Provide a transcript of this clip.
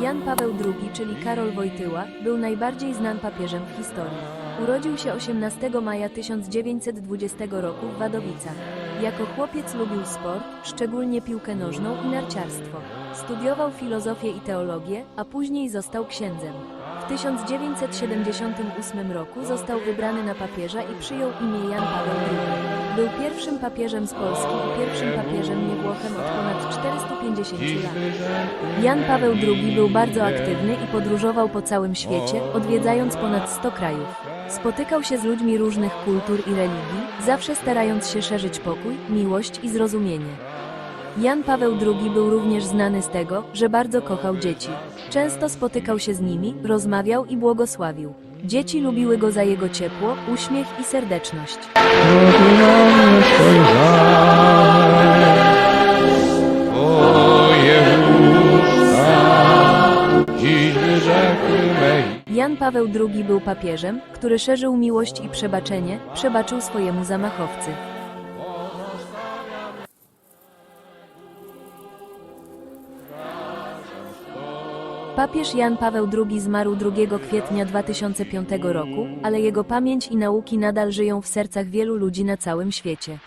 Jan Paweł II, czyli Karol Wojtyła, był najbardziej znanym papieżem w historii. Urodził się 18 maja 1920 roku w Wadowicach. Jako chłopiec lubił sport, szczególnie piłkę nożną i narciarstwo. Studiował filozofię i teologię, a później został księdzem. W 1978 roku został wybrany na papieża i przyjął imię Jan Paweł II. Był pierwszym papieżem z Polski i pierwszym papieżem od ponad 450 lat. Jan Paweł II był bardzo aktywny i podróżował po całym świecie, odwiedzając ponad 100 krajów. Spotykał się z ludźmi różnych kultur i religii, zawsze starając się szerzyć pokój, miłość i zrozumienie. Jan Paweł II był również znany z tego, że bardzo kochał dzieci. Często spotykał się z nimi, rozmawiał i błogosławił. Dzieci lubiły go za jego ciepło, uśmiech i serdeczność. Jan Paweł II był papieżem, który szerzył miłość i przebaczenie, przebaczył swojemu zamachowcy. Papież Jan Paweł II zmarł 2 kwietnia 2005 roku, ale jego pamięć i nauki nadal żyją w sercach wielu ludzi na całym świecie.